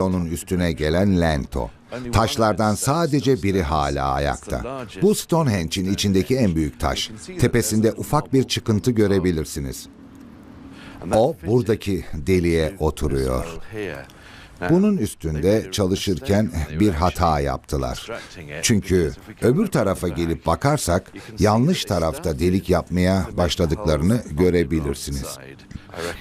onun üstüne gelen Lento. Taşlardan sadece biri hala ayakta. Bu Stonehenge'in içindeki en büyük taş. Tepesinde ufak bir çıkıntı görebilirsiniz. O buradaki deliğe oturuyor. Bunun üstünde çalışırken bir hata yaptılar. Çünkü öbür tarafa gelip bakarsak yanlış tarafta delik yapmaya başladıklarını görebilirsiniz.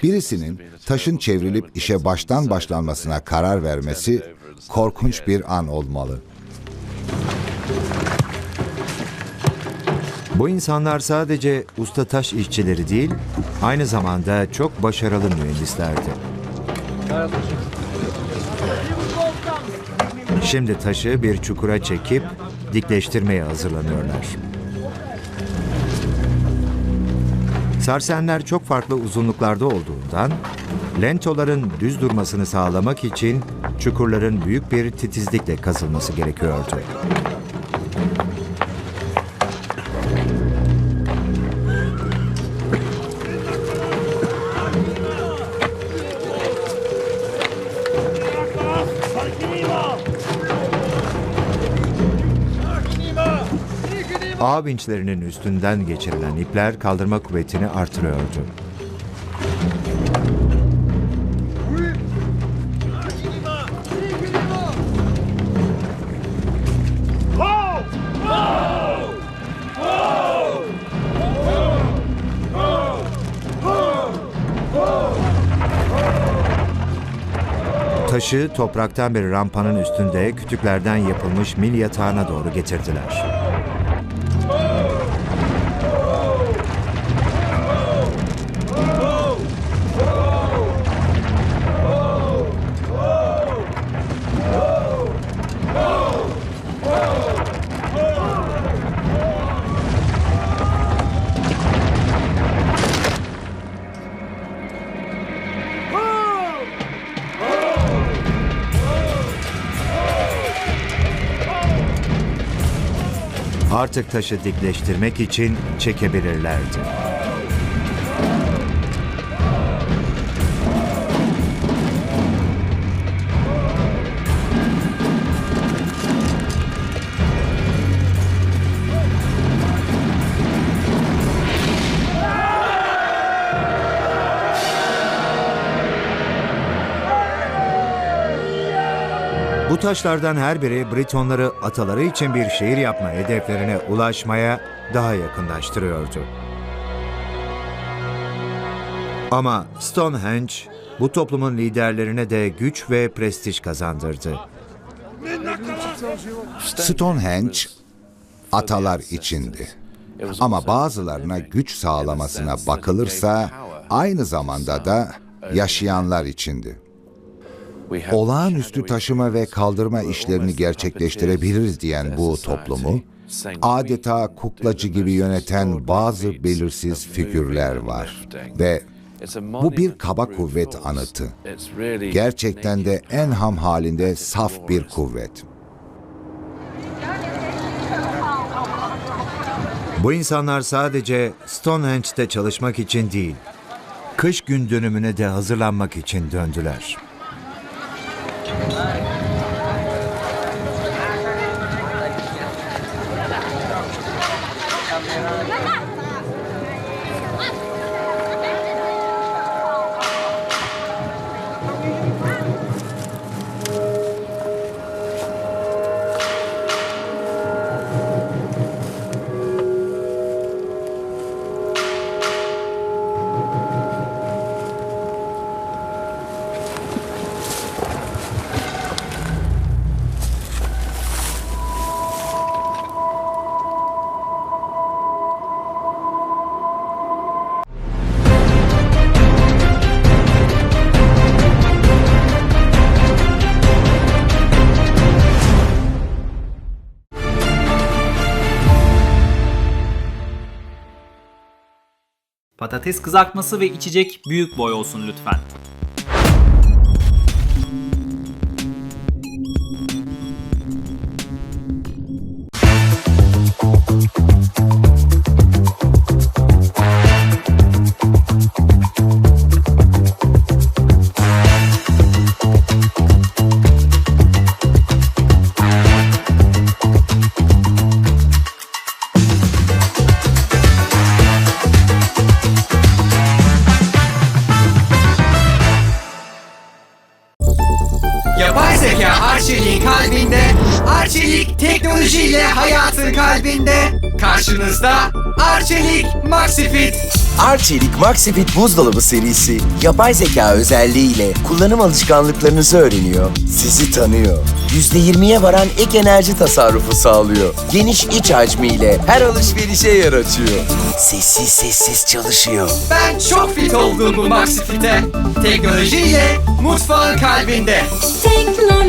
Birisinin taşın çevrilip işe baştan başlanmasına karar vermesi korkunç bir an olmalı. Bu insanlar sadece usta taş işçileri değil, aynı zamanda çok başarılı mühendislerdi. Şimdi taşı bir çukura çekip dikleştirmeye hazırlanıyorlar. Sarsenler çok farklı uzunluklarda olduğundan lentoların düz durmasını sağlamak için çukurların büyük bir titizlikle kazılması gerekiyordu. Ağ vinçlerinin üstünden geçirilen ipler kaldırma kuvvetini artırıyordu. Taşı topraktan bir rampanın üstünde kütüklerden yapılmış mil yatağına doğru getirdiler. Artık taşı dikleştirmek için çekebilirlerdi. Bu taşlardan her biri Britonları ataları için bir şehir yapma hedeflerine ulaşmaya daha yakınlaştırıyordu. Ama Stonehenge bu toplumun liderlerine de güç ve prestij kazandırdı. Stonehenge atalar içindi. Ama bazılarına güç sağlamasına bakılırsa aynı zamanda da yaşayanlar içindi. Olağanüstü taşıma ve kaldırma işlerini gerçekleştirebiliriz diyen bu toplumu adeta kuklacı gibi yöneten bazı belirsiz figürler var ve bu bir kaba kuvvet anıtı. Gerçekten de en ham halinde saf bir kuvvet. Bu insanlar sadece Stonehenge'de çalışmak için değil, kış gün dönümüne de hazırlanmak için döndüler. Давай! Patates kızartması ve içecek büyük boy olsun lütfen. Arçelik teknolojiyle hayatın kalbinde. Karşınızda Arçelik Maxifit. Arçelik Maxifit buzdolabı serisi yapay zeka özelliğiyle kullanım alışkanlıklarınızı öğreniyor, sizi tanıyor. %20'ye varan ek enerji tasarrufu sağlıyor. Geniş iç hacmiyle her alışverişe yer açıyor. Sessiz sessiz çalışıyor. Ben çok fit oldum bu Maxifit'e. Teknolojiyle mutfağın kalbinde. Teknolojiyle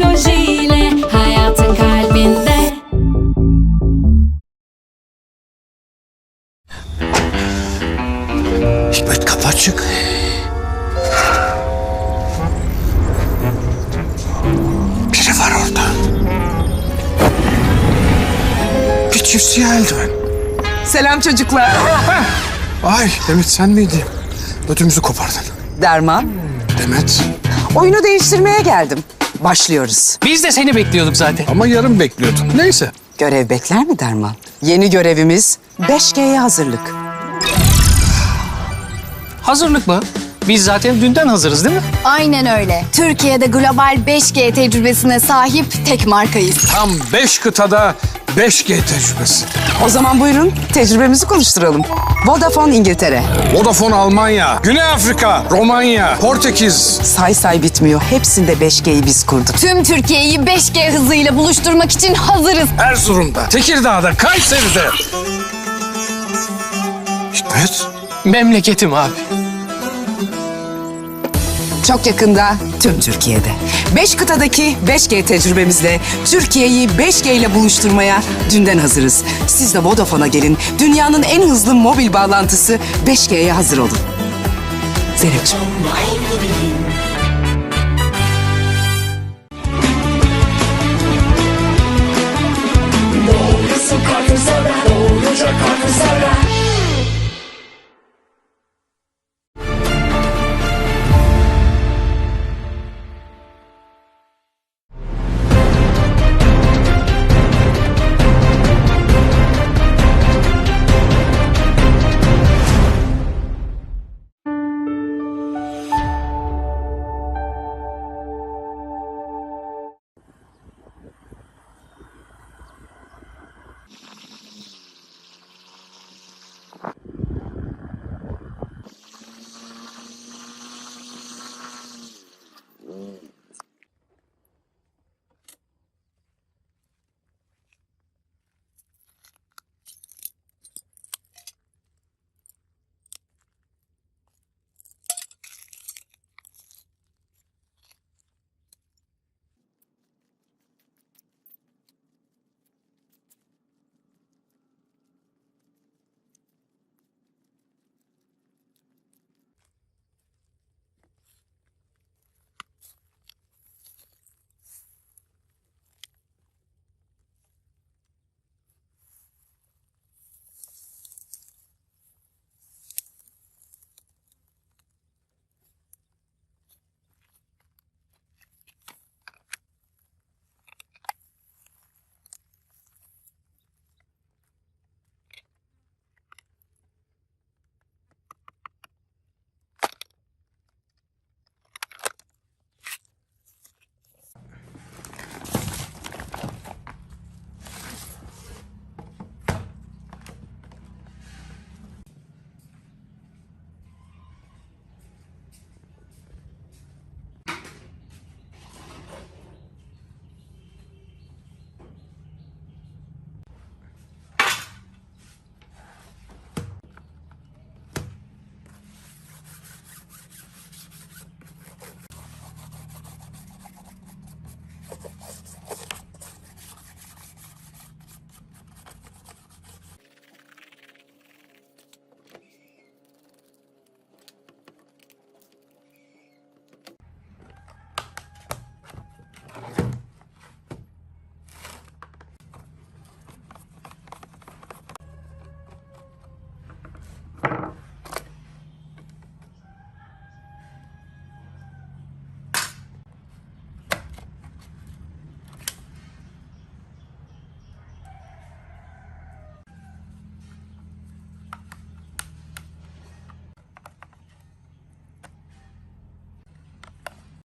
Bir çift siyah eldiven. Selam çocuklar. Ay Demet sen miydin? Ödümüzü kopardın. Derman. Demet. Oyunu değiştirmeye geldim. Başlıyoruz. Biz de seni bekliyorduk zaten. Ama yarın bekliyordun. Neyse. Görev bekler mi Derman? Yeni görevimiz 5G'ye hazırlık. Hazırlık mı? Biz zaten dünden hazırız değil mi? Aynen öyle. Türkiye'de global 5G tecrübesine sahip tek markayız. Tam beş kıtada 5G tecrübesi. O zaman buyurun tecrübemizi konuşturalım. Vodafone İngiltere. Vodafone Almanya, Güney Afrika, Romanya, Portekiz. Say say bitmiyor. Hepsinde 5G'yi biz kurduk. Tüm Türkiye'yi 5G hızıyla buluşturmak için hazırız. Erzurum'da, Tekirdağ'da, Kayseri'de. Hikmet. Memleketim abi çok yakında tüm Türkiye'de. 5 kıtadaki 5G tecrübemizle Türkiye'yi 5G ile buluşturmaya dünden hazırız. Siz de Vodafone'a gelin. Dünyanın en hızlı mobil bağlantısı 5G'ye hazır olun. Zeynep'ciğim. Doğrusu kartı.